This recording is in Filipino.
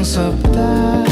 ng